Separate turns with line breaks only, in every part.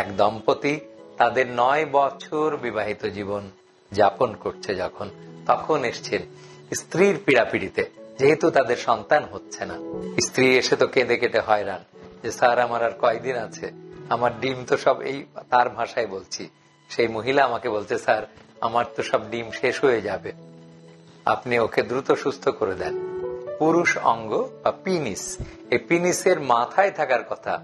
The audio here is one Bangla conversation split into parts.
এক দম্পতি, তাদের নয় বছর বিবাহিত জীবন যাপন করছে যখন, তখন এসছেন স্ত্রীর পীড়াপিড়িতে, যেহেতু তাদের সন্তান হচ্ছে না। স্ত্রী এসে তো কেঁদে কেটে হয়রান, যে স্যার আমার আর কয়দিন আছে, আমার ডিম তো সব এই তার ভাষায় বলছি। সেই মহিলা আমাকে বলছে, স্যার, আমার তো সব ডিম শেষ হয়ে যাবে। আপনি ওকে দ্রুত সুস্থ করে দেন। পুরুষ অঙ্গ বা পিনিস, এই পিনিসের মাথায় থাকার কথা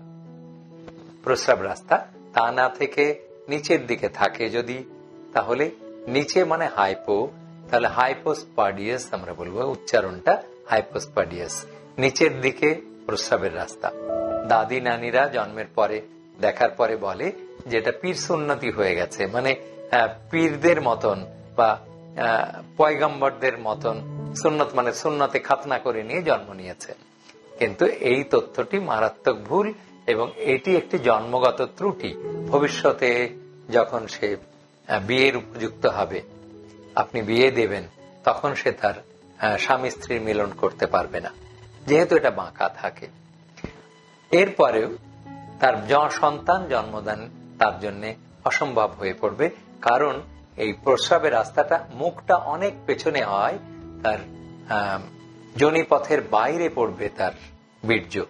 প্রস্রাব রাস্তা তা না থেকে নিচের দিকে থাকে যদি, তাহলে নিচে মানে হাইপো তাহলে হাইপোস্পাডিয়াস আমরা বলব, উচ্চারণটা হাইপোস্পাডিয়াস নিচের দিকে প্রস্রাবের রাস্তা। দাদি নানিরা জন্মের পরে, দেখার পরে বলে যেটা পীর সুন্নতি হয়ে গেছে মানে পীরদের মতন বা পয়গম্বরদের মতন সুন্নত মানে সুন্নতে খাতনা করে নিয়ে জন্ম নিয়েছে। কিন্তু এই তথ্যটি মারাত্মক ভুল এবং এটি একটি জন্মগত ত্রুটি। ভবিষ্যতে যখন সে বিয়ের উপযুক্ত হবে, আপনি বিয়ে দেবেন, তখন সে তার স্বামী স্ত্রীর মিলন করতে পারবে না। যেহেতু এটা বাঁকা থাকে। এরপরেও তার সন্তান জন্মদান তার জন্য অসম্ভব হয়ে পড়বে। কারণ এই প্রস্রাবের রাস্তাটা মুখটা অনেক পেছনে হয়, তার জনিপথের বাইরে পড়বে তার বীর্য।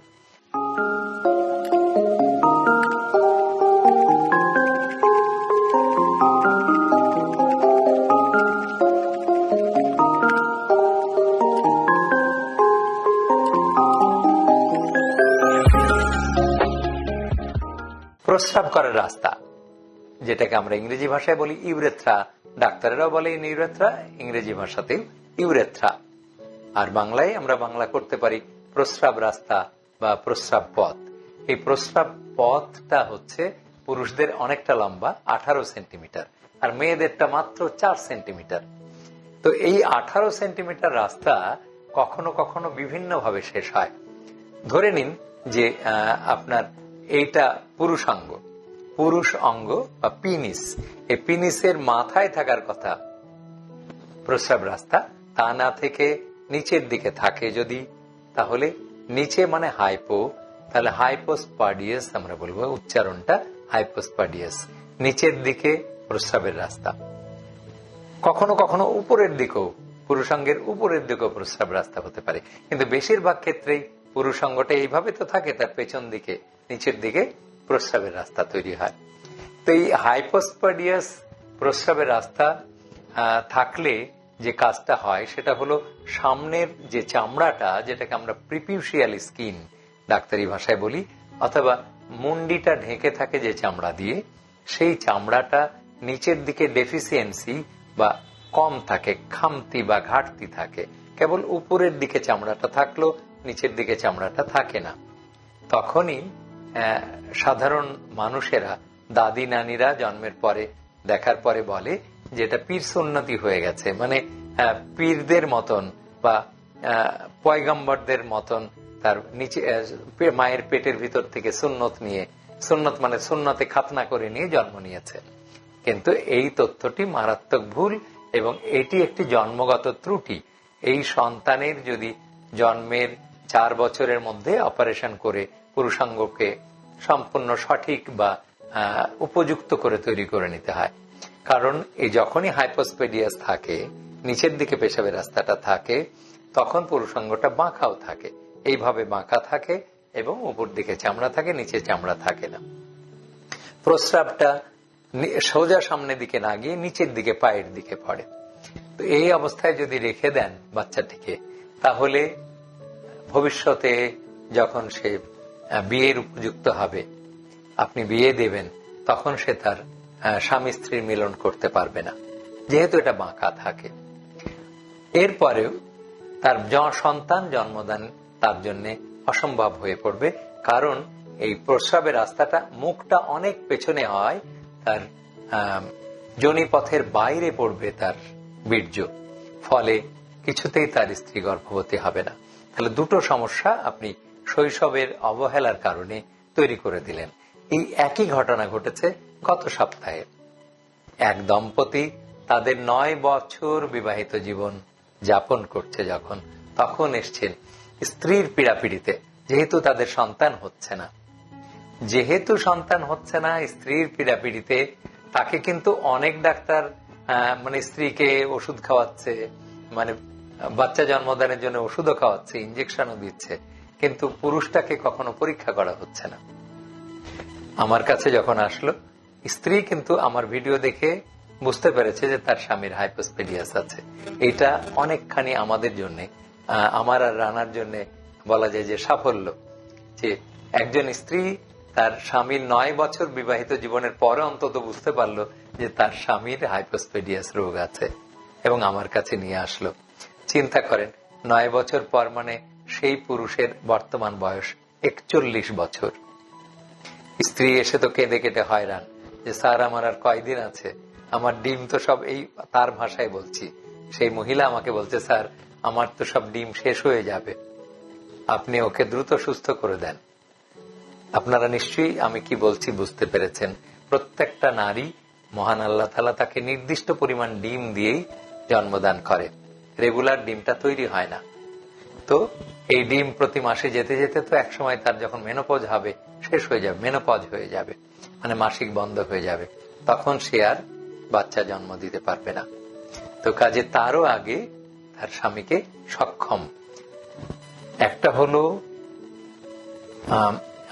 প্রস্রাব করার রাস্তা। যেটাকে আমরা ইংরেজি ভাষায় বলি ইউরেথ্রা। ডাক্তারেরাও বলে ইউরেথ্রা ইংরেজি ভাষাতে ইউরেথ্রা। আর বাংলায় আমরা বাংলা করতে পারি প্রস্রাব রাস্তা বা প্রস্রাব পথ। এই প্রস্রাব পথটা হচ্ছে পুরুষদের অনেকটা লম্বা, আঠারো সেন্টিমিটার, আর মেয়েদেরটা মাত্র চার সেন্টিমিটার। তো এই আঠারো সেন্টিমিটার রাস্তা কখনো কখনো বিভিন্ন ভাবে শেষ হয়। ধরে নিন যে আপনার এইটা পুরুষাঙ্গ পুরুষ অঙ্গ বা পিনিস। এই পিনিসের মাথায় থাকার কথা প্রস্রাব রাস্তা তা না থেকে নিচের দিকে থাকে যদি, তাহলে নিচে মানে হাইপো, তাহলে হাইপোস্পাডিয়াস আমরা বলব, উচ্চারণটা হাইপোস্পাডিয়াস, নিচের দিকে প্রস্রাবের রাস্তা। কখনো কখনো উপরের দিকেও পুরুষাঙ্গের উপরের দিকেও প্রস্রাব রাস্তা হতে পারে। কিন্তু বেশিরভাগ ক্ষেত্রেই পুরুষাঙ্গটা এইভাবে তো থাকে তার পেছন দিকে। নিচের দিকে প্রস্রাবের রাস্তা তৈরি হয়। তো এই হাইপোস্পাডিয়াস প্রস্রাবের রাস্তা থাকলে যে কাজটা হয় সেটা হলো সামনের যে চামড়াটা, যেটাকে আমরা প্রিপিউশিয়াল স্কিন ডাক্তারি ভাষায় বলি, অথবা মুন্ডিটা ঢেকে থাকে যে চামড়া দিয়ে, সেই চামড়াটা নিচের দিকে ডেফিসিয়েন্সি বা কম থাকে, খামতি বা ঘাটতি থাকে। কেবল উপরের দিকে চামড়াটা থাকল, নিচের দিকে চামড়াটা থাকে না। তখনই সাধারণ মানুষেরা, দাদি নানিরা জন্মের পরে, দেখার পরে বলে যে এটা পীর সুন্নতি হয়ে গেছে। মানে পীরদের মতন বা পয়গম্বরদের মতন তার নিচে মায়ের পেটের ভিতর থেকে সুন্নত নিয়ে, সুন্নত মানে সুন্নতে খাতনা করে নিয়ে জন্ম নিয়েছে। কিন্তু এই তথ্যটি মারাত্মক ভুল এবং এটি একটি জন্মগত ত্রুটি। এই সন্তানের যদি জন্মের চার বছরের মধ্যে অপারেশন করে পুরুষাঙ্গকে সম্পূর্ণ সঠিক বা উপযুক্ত করে তৈরি করে নিতে হয়। কারণ এই যখনই হাইপোস্পেডিয়াস থাকে, নিচের দিকে পেশাবের রাস্তাটা থাকে, তখন পুরুষাঙ্গটা বাঁকাও থাকে। এইভাবে বাঁকা থাকে এবং উপর দিকে চামড়া থাকে, নিচে চামড়া থাকে না। প্রস্রাবটা সোজা সামনের দিকে না গিয়ে নিচের দিকে পায়ের দিকে পড়ে। তো এই অবস্থায় যদি রেখে দেন বাচ্চাটিকে, তাহলে ভবিষ্যতে যখন সে বিয়ের উপযুক্ত হবে। আপনি বিয়ে দেবেন, তখন সে তার স্বামী স্ত্রীর মিলন করতে পারবে না। যেহেতু এটা বাঁকা থাকে। এরপরেও তার সন্তান জন্মদান তার জন্য অসম্ভব হয়ে পড়বে, কারণ এই প্রস্রাবের রাস্তাটা মুখটা অনেক পেছনে হয়, তার জনিপথের বাইরে পড়বে তার বীর্য। ফলে কিছুতেই তার স্ত্রী গর্ভবতী হবে না। তাহলে দুটো সমস্যা আপনি শৈশবের অবহেলার কারণে তৈরি করে দিলেন। এই একই ঘটনা ঘটেছে গত সপ্তাহে। এক দম্পতি তাদের নয় বছর বিবাহিত জীবন যাপন করছে যখন, তখন এসছেন স্ত্রীর পীড়াপিড়িতে, যেহেতু তাদের সন্তান হচ্ছে না। যেহেতু সন্তান হচ্ছে না, স্ত্রীর পীড়াপিড়িতে তাকে কিন্তু অনেক ডাক্তার মানে স্ত্রীকে ওষুধ খাওয়াচ্ছে মানে বাচ্চা জন্মদানের জন্য ওষুধও খাওয়াচ্ছে ইঞ্জেকশনও দিচ্ছে। কিন্তু পুরুষটাকে কখনো পরীক্ষা করা হচ্ছে না। আমার কাছে যখন আসলো, স্ত্রী কিন্তু আমার ভিডিও দেখে বুঝতে পেরেছে যে তার স্বামীর হাইপোস্পেডিয়াস আছে। এটা অনেকখানি আমাদের জন্য আমার আর রানার জন্য বলা যায় যে সাফল্য যে একজন স্ত্রী তার স্বামীর নয় বছর বিবাহিত জীবনের পরে অন্তত বুঝতে পারল যে তার স্বামীর হাইপোস্পেডিয়াস রোগ আছে এবং আমার কাছে নিয়ে আসলো। চিন্তা করেন, নয় বছর পর মানে সেই পুরুষের বর্তমান বয়স একচল্লিশ বছর। স্ত্রী এসে তো কেঁদে কেটে হয়রান যে, স্যার, আমার আর কয়দিন আছে? আমার ডিম তো সব এই তার ভাষায় বলছি। সেই মহিলা আমাকে বলছে, স্যার, আমার তো সব ডিম শেষ হয়ে যাবে। আপনি ওকে দ্রুত সুস্থ করে দেন। আপনারা নিশ্চয়ই আমি কি বলছি বুঝতে পেরেছেন। প্রত্যেকটা নারী মহান আল্লাহ তালা তাকে নির্দিষ্ট পরিমাণ ডিম দিয়েই জন্মদান করে। রেগুলার ডিমটা তৈরি হয় না। তো এই ডিম প্রতি মাসে যেতে যেতে তো একসময় তার যখন মেনোপজ হবে, শেষ হয়ে যাবে মেনোপজ হয়ে যাবে মানে মাসিক বন্ধ হয়ে যাবে, তখন সে আর বাচ্চা জন্ম দিতে পারবে না। তো কাজে তারও আগে তার স্বামীকে সক্ষম। একটা হলো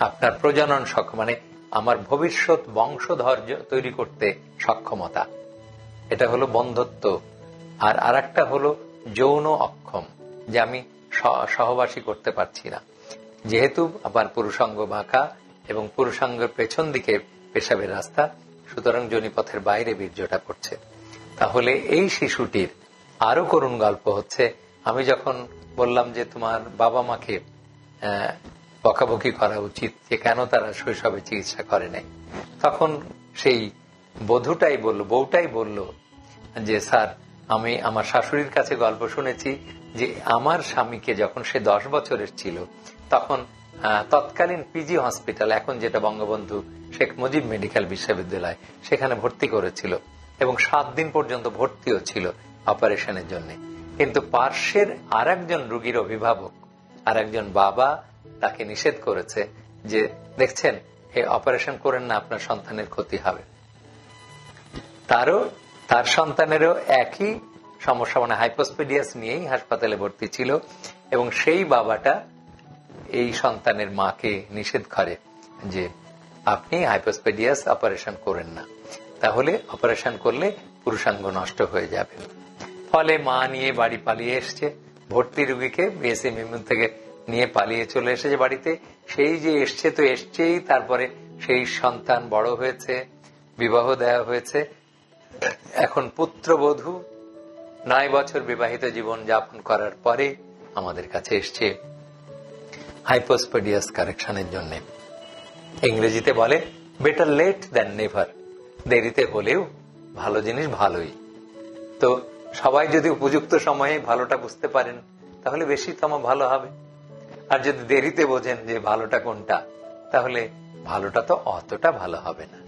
আপনার প্রজনন সক্ষম মানে আমার ভবিষ্যৎ বংশধর তৈরি করতে সক্ষমতা। এটা হলো বন্ধত্ব। আর আরেকটা হলো যৌন অক্ষম, যে আমি সহবাসী করতে পারছি না। যেহেতু আবার পুরুষাঙ্গ বাঁকা এবং পুরুষাঙ্গের পেছন দিকে পেশাবের রাস্তা, সুতরাং জনিপথের বাইরে বীর্যটা পড়ছে। তাহলে এই শিশুটির আরও করুণ গল্প হচ্ছে, আমি যখন বললাম যে তোমার বাবা মাকে বকাবকি করা উচিত যে কেন তারা শৈশবে চিকিৎসা করে নাই। তখন সেই বধূটাই বলল, বউটাই বলল যে, স্যার আমি আমার শাশুড়ির কাছে গল্প শুনেছি যে আমার স্বামীকে যখন সে দশ বছরের ছিল, তখন তৎকালীন পিজি হসপিটাল, এখন যেটা বঙ্গবন্ধু শেখ মুজিব মেডিকেল বিশ্ববিদ্যালয়, সেখানে ভর্তি করেছিল এবং সাত দিন পর্যন্ত ভর্তিও ছিল অপারেশনের জন্য। কিন্তু পার্শ্বের আর একজন রুগীর অভিভাবক আর একজন বাবা তাকে নিষেধ করেছে যে, দেখছেন এই অপারেশন করেন না, আপনার সন্তানের ক্ষতি হবে। তারও তার সন্তানেরও একই সমস্যা মানে হাইপোস্পেডিয়াস নিয়েই হাসপাতালে ভর্তি ছিল এবং সেই বাবাটা এই সন্তানের মাকে নিষেধ করে যে আপনি হাইপোস্পেডিয়াস অপারেশন করেন না। তাহলে অপারেশন করলে পুরুষাঙ্গ নষ্ট হয়ে যাবে। ফলে মা নিয়ে বাড়ি পালিয়ে এসছে। ভর্তি রুগীকে বিএসএমএম থেকে নিয়ে পালিয়ে চলে এসেছে বাড়িতে। সেই যে এসছে তো এসছেই, তারপরে সেই সন্তান বড় হয়েছে, বিবাহ দেওয়া হয়েছে। এখন পুত্রবধূ নয় বছর বিবাহিত জীবন যাপন করার পরে আমাদের কাছে এসছে হাইপোস্পেডিয়াস কারেকশনের জন্য। ইংরেজিতে বলে বেটার লেট দ্যান নেভার দেরিতে হলেও ভালো জিনিস ভালোই। তো সবাই যদি উপযুক্ত সময়ে ভালোটা বুঝতে পারেন, তাহলে বেশি বেশিতম ভালো হবে। আর যদি দেরিতে বোঝেন যে ভালোটা কোনটা, তাহলে ভালোটা তো অতটা ভালো হবে না।